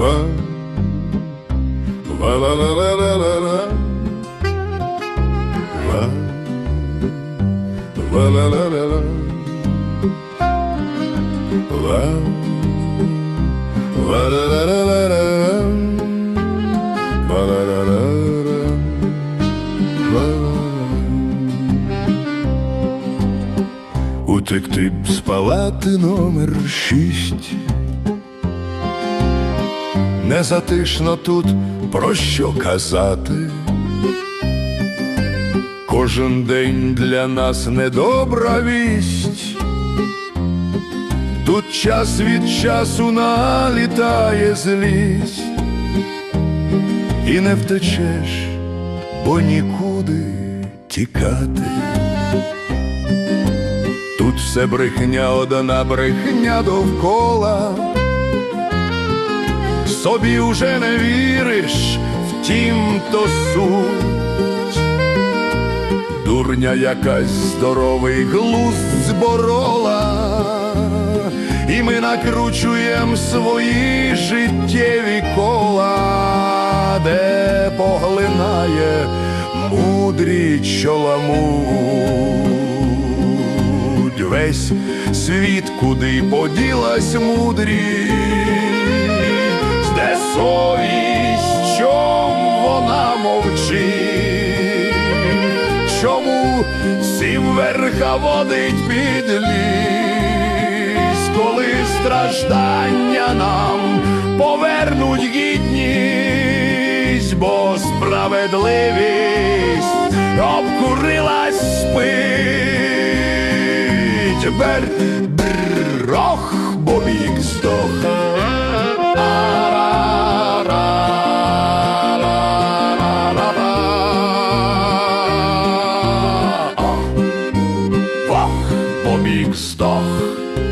ла ла ла ла ла ла, ла ла ла ла, ла ла ла ла ла, ла ла ла ла ла. Утекти б з палати номер шість. Не затишно тут про що казати. Кожен день для нас недобра вість. Тут час від часу налітає злість, і не втечеш, бо нікуди тікати. Тут все брехня, одна брехня довкола. Собі уже не віриш, втім то суть. Дурня якась здоровий глузд зборола, і ми накручуєм свої життєві кола, де поглинає мудрість чоламуть. Весь світ, куди поділась мудрість, совість, чом вона мовчить, чому сім верха водить під ліс, коли страждання нам повернуть гідність, бо справедливість обкурилась спить, бер, брох, бо вік здох. Побіг здох.